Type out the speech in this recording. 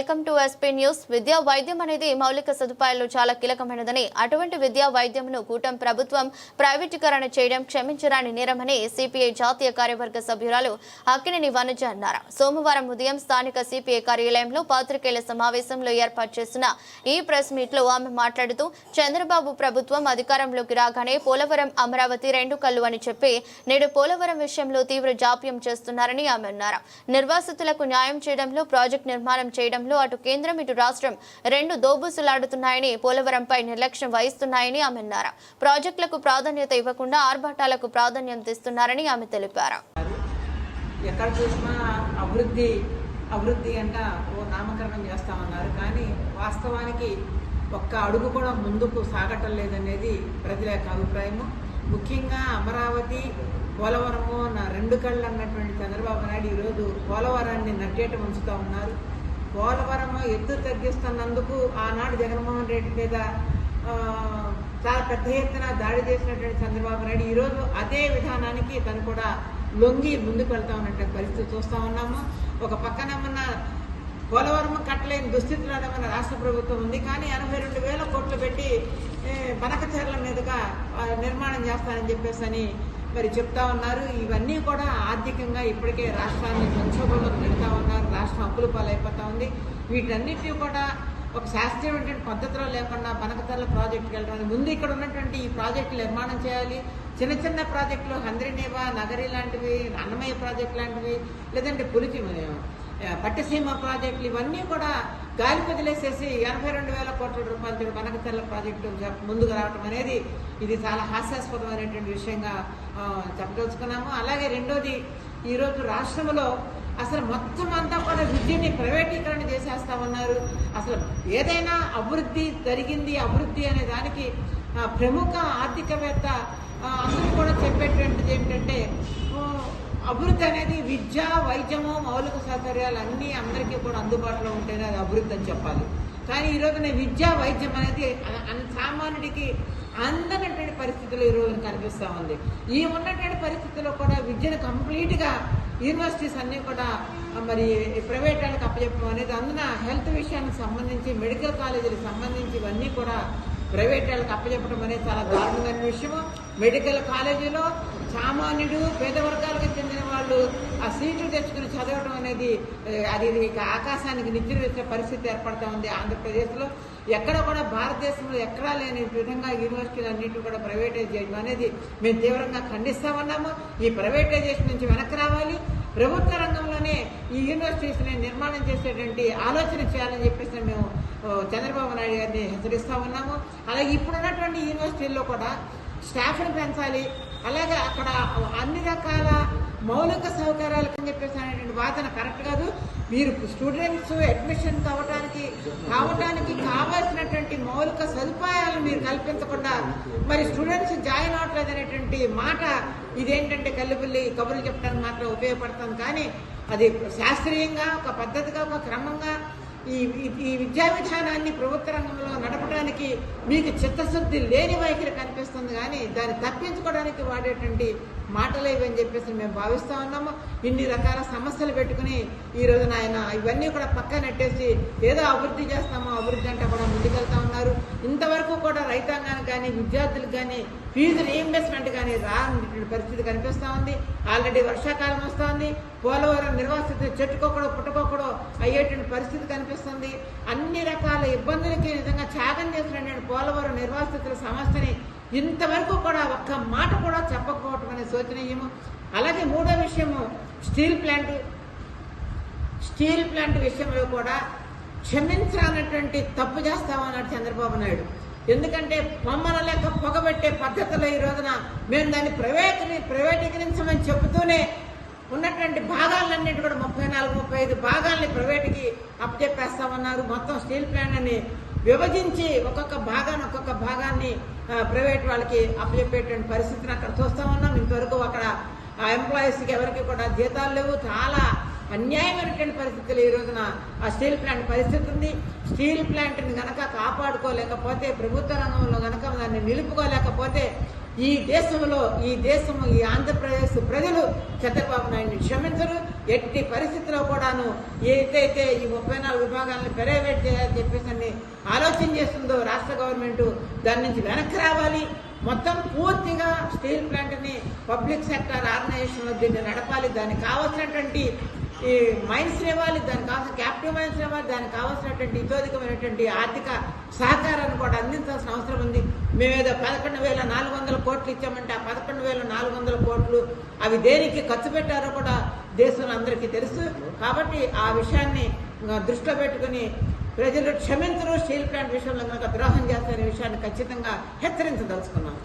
Welcome to SP news. విద్యా వైద్యం అనేది మౌలిక సదుపాయాలు చాలా కీలకమైనదని అటువంటి విద్యా వైద్యంను కూటం ప్రభుత్వం ప్రైవేటీకరణ చేయడం క్షమించరాని నేరమని సిపిఐ జాతీయ కార్యవర్గ సభ్యురాలు అక్కినేని వనజ అన్నారు. సోమవారం ఉదయం స్థానిక సిపిఐ కార్యాలయంలో పాత్రికేయుల సమావేశంలో ఏర్పాటు చేసిన ఈ ప్రెస్ మీట్లో ఆమె మాట్లాడుతూ చంద్రబాబు ప్రభుత్వం అధికారంలోకి రాగానే పోలవరం అమరావతి రెండు కళ్ళు అని చెప్పి నేడు పోలవరం విషయంలో తీవ్ర జాప్యం చేస్తున్నారని ఆమె అన్నారు. నిర్వాసితులకు న్యాయం చేయడంలో ప్రాజెక్ట్ నిర్మాణం చేయడంలో అటు కేంద్రం ఇటు రాష్ట్రం రెండు దోబుసులాడుతున్నాయని పోలవరంపై నిర్లక్ష్యం వహిస్తున్నాయని ఆమె అన్నారు. ప్రాజెక్టులకు ప్రాధాన్యత ఇవ్వకుండా ఆర్భాటాలకు ప్రాధాన్యం ఇస్తున్నారని ఆమె తెలిపారు. ఎక్కడ చూసినా అభివృద్ధి అభివృద్ధి అంట ఓ నామకరణం చేస్తామన్నారు కానీ వాస్తవానికి ఒక్క అడుగు కూడా ముందుకు సాగటం లేదనేది ప్రజల యొక్క అభిప్రాయము. ముఖ్యంగా అమరావతి పోలవరము నా రెండు కళ్ళు అన్నటువంటి చంద్రబాబు నాయుడు ఈరోజు పోలవరాన్ని నట్టేట ఉంచుతూ ఉన్నారు. పోలవరం ఎత్తు తగ్గిస్తున్నందుకు ఆనాడు జగన్మోహన్ రెడ్డి మీద చాలా పెద్ద ఎత్తున దాడి చేసినటువంటి చంద్రబాబు నాయుడు ఈరోజు అదే విధానానికి తను కూడా లొంగి ముందుకు వెళ్తా ఉన్నటువంటి పరిస్థితి చూస్తూ ఉన్నాము. ఒక పక్కన ఉన్న పోలవరం కట్టలేని దుస్థితిలో మన రాష్ట్ర ప్రభుత్వం ఉంది. కానీ ఎనభై రెండు వేల కోట్లు పెట్టి ఏ, బనకచర్ల మీదుగా నిర్మాణం చేస్తానని చెప్పేసి అని మరి చెప్తా ఉన్నారు. ఇవన్నీ కూడా ఆర్థికంగా ఇప్పటికే రాష్ట్రాన్ని సంక్షోభంలో పెడతా ఉన్నారు. అప్పుల పాలైపోతూ ఉంది. వీటన్నిటిని కూడా ఒక శాస్త్రీయమైనటువంటి పద్ధతిలో లేకుండా బనకచర్ల ప్రాజెక్టుకి వెళ్ళడం ముందు ఇక్కడ ఉన్నటువంటి ఈ ప్రాజెక్టు నిర్మాణం చేయాలి. చిన్న చిన్న ప్రాజెక్టులు హంద్రినేవా నగరి లాంటివి అన్నమయ్య ప్రాజెక్ట్ లాంటివి లేదంటే పులిచి పట్టసీమ పట్టిసీమ ప్రాజెక్టులు ఇవన్నీ కూడా గాలి వదిలేసేసి ఎనభై రెండు వేల కోట్ల రూపాయలతో బనకతెల్ల ప్రాజెక్టు ముందుకు రావడం అనేది ఇది చాలా హాస్యాస్పదమైనటువంటి విషయంగా చెప్పదలుచుకున్నాము. అలాగే రెండోది ఈరోజు రాష్ట్రంలో అసలు మొత్తం అంతా కూడా విద్యని ప్రైవేటీకరణ చేసేస్తామన్నారు అసలు ఏదైనా అభివృద్ధి జరిగింది అభివృద్ధి అనే దానికి ప్రముఖ ఆర్థికవేత్త అందరూ కూడా చెప్పేటువంటిది ఏమిటంటే అభివృద్ధి అనేది విద్య వైద్యము మౌలిక సౌకర్యాలు అన్నీ అందరికీ కూడా అందుబాటులో ఉంటేనే అది అభివృద్ధి అని చెప్పాలి. కానీ ఈ రోజున విద్య వైద్యం అనేది సామాన్యుడికి అందనటువంటి పరిస్థితులు ఈ రోజున కనిపిస్తూ ఉంది. ఈ ఉన్నటువంటి పరిస్థితుల్లో కూడా విద్యను కంప్లీట్గా యూనివర్సిటీస్ అన్నీ కూడా మరి ప్రైవేట్ వాళ్ళకి అప్పచెప్పడం అనేది అందున హెల్త్ విషయానికి సంబంధించి మెడికల్ కాలేజీలకు సంబంధించి ఇవన్నీ కూడా ప్రైవేట్ వాళ్ళకి అప్పచెప్పడం అనేది చాలా దారుణమైన విషయము. మెడికల్ కాలేజీలో సామాన్యుడు పేద వర్గాలకు చెందిన వాళ్ళు ఆ సీట్లు తెచ్చుకుని చదవడం అనేది అది ఇక ఆకాశానికి నిచ్చెన వేసే పరిస్థితి ఏర్పడతా ఉంది ఆంధ్రప్రదేశ్లో. ఎక్కడ కూడా భారతదేశంలో ఎక్కడా లేని విధంగా యూనివర్సిటీలు అన్నింటినీ కూడా ప్రైవేటైజ్ చేయడం అనేది మేము తీవ్రంగా ఖండిస్తా ఉన్నాము. ఈ ప్రైవేటైజేషన్ నుంచి వెనక్కి రావాలి. ప్రభుత్వ రంగంలోనే ఈ యూనివర్సిటీస్ని నిర్మాణం చేసేటువంటి ఆలోచన చేయాలని చెప్పేసి మేము చంద్రబాబు నాయుడు గారిని హెచ్చరిస్తూ ఉన్నాము. అలాగే ఇప్పుడున్నటువంటి యూనివర్సిటీల్లో కూడా స్టాఫ్ని పెంచాలి. అలాగే అక్కడ అన్ని రకాల మౌలిక సౌకర్యాలు అని చెప్పేసి అనేటువంటి వాదన కరెక్ట్ కాదు. మీరు స్టూడెంట్స్ అడ్మిషన్ కావడానికి కావడానికి కావాల్సినటువంటి మౌలిక సదుపాయాలు మీరు కల్పించకుండా మరి స్టూడెంట్స్ జాయిన్ అవ్వట్లేదు అనేటువంటి మాట ఇదేంటంటే కల్లిపుల్లి కబుర్లు చెప్పడానికి మాత్రం ఉపయోగపడుతుంది కానీ అది శాస్త్రీయంగా ఒక పద్ధతిగా ఒక క్రమంగా ఈ- ఈ విద్యా విధానాన్ని ప్రభుత్వ రంగంలో నడపడానికి మీకు చిత్తశుద్ధి లేని వైఖరి కనిపిస్తుంది. కానీ దాన్ని తప్పించుకోవడానికి వాడేటువంటి మాటలేవని చెప్పేసి మేము భావిస్తూ ఉన్నాము. ఇన్ని రకాల సమస్యలు పెట్టుకుని ఈ రోజున ఆయన ఇవన్నీ కూడా పక్కన పెట్టేసి ఏదో అభివృద్ధి చేస్తామో అభివృద్ధి అంటే కూడా ముందుకెళ్తా ఉన్నారు. ఇంతవరకు కూడా రైతాంగానికి కానీ విద్యార్థులకు కానీ ఫీజు రీఇంబర్స్మెంట్ కానీ రాని పరిస్థితి కనిపిస్తూ ఉంది. ఆల్రెడీ వర్షాకాలం వస్తూ ఉంది పోలవరం నిర్వాసిత చెట్టుకోకడో పుట్టుకోకడో అయ్యేటువంటి పరిస్థితి కనిపిస్తుంది. అన్ని రకాల ఇబ్బందులకి నిజంగా త్యాగం చేసినటువంటి పోలవరం నిర్వాసితుల సమస్యని ఇంతవరకు కూడా ఒక్క మాట కూడా చెప్పకపోవటం అనే శోచనీయము. అలాగే మూడో విషయము స్టీల్ ప్లాంట్. స్టీల్ ప్లాంట్ విషయంలో కూడా క్షమించాలన్నటువంటి తప్పు చేస్తామన్నాడు చంద్రబాబు నాయుడు. ఎందుకంటే బొమ్మల లెక్క పొగబెట్టే పద్ధతిలో ఈ రోజున మేము దాన్ని ప్రైవేట్ ప్రైవేటీకరించమని చెబుతూనే ఉన్నటువంటి భాగాలన్నింటి కూడా ముప్పై నాలుగు ముప్పై ఐదు భాగాల్ని ప్రైవేట్కి అప్పచెప్పేస్తామన్నారు. మొత్తం స్టీల్ ప్లాంట్ అని విభజించి ఒక్కొక్క భాగాన్ని ఒక్కొక్క భాగాన్ని ప్రైవేట్ వాళ్ళకి అప్పచెప్పేటువంటి పరిస్థితిని అక్కడ చూస్తా ఉన్నాం. ఇంతవరకు అక్కడ ఆ ఎంప్లాయీస్కి ఎవరికి కూడా జీతాలు లేవు. చాలా అన్యాయమైనటువంటి పరిస్థితులు ఈ రోజున ఆ స్టీల్ ప్లాంట్ పరిస్థితి ఉంది. స్టీల్ ప్లాంట్ని గనక కాపాడుకోలేకపోతే ప్రభుత్వ రంగంలో గనక దాన్ని నిలుపుకోలేకపోతే ఈ దేశంలో ఈ దేశం ఈ ఆంధ్రప్రదేశ్ ప్రజలు చంద్రబాబు నాయుడిని క్షమించరు. ఎట్టి పరిస్థితిలో కూడాను ఏదైతే ఈ ముప్పై నాలుగు విభాగాలను ప్రైవేట్ చేయాలని చెప్పేసి ఆలోచన చేస్తుందో రాష్ట్ర గవర్నమెంట్ దాని నుంచి వెనక్కి రావాలి. మొత్తం పూర్తిగా స్టీల్ ప్లాంట్ని పబ్లిక్ సెక్టర్ ఆర్గనైజేషన్లో దీన్ని నడపాలి. దానికి కావాల్సినటువంటి ఈ మైన్స్ ఇవ్వాలి దానికి కావాల్సిన క్యాపిటల్ మైన్స్ ఇవ్వాలి దానికి కావాల్సినటువంటి ఇతోధికమైనటువంటి ఆర్థిక సహకారాన్ని కూడా అందించాల్సిన అవసరం ఉంది. మేమేదో పదకొండు వేల నాలుగు వందల కోట్లు ఇచ్చామంటే ఆ పదకొండు వేల నాలుగు వందల కోట్లు అవి దేనికి ఖర్చు పెట్టారో కూడా దేశంలో అందరికీ తెలుసు. కాబట్టి ఆ విషయాన్ని దృష్టిలో పెట్టుకుని ప్రజలు క్షమించరు. స్టీల్ ప్లాంట్ విషయంలో కనుక ద్రోహం చేస్తారనే విషయాన్ని ఖచ్చితంగా హెచ్చరించదలుచుకున్నాం.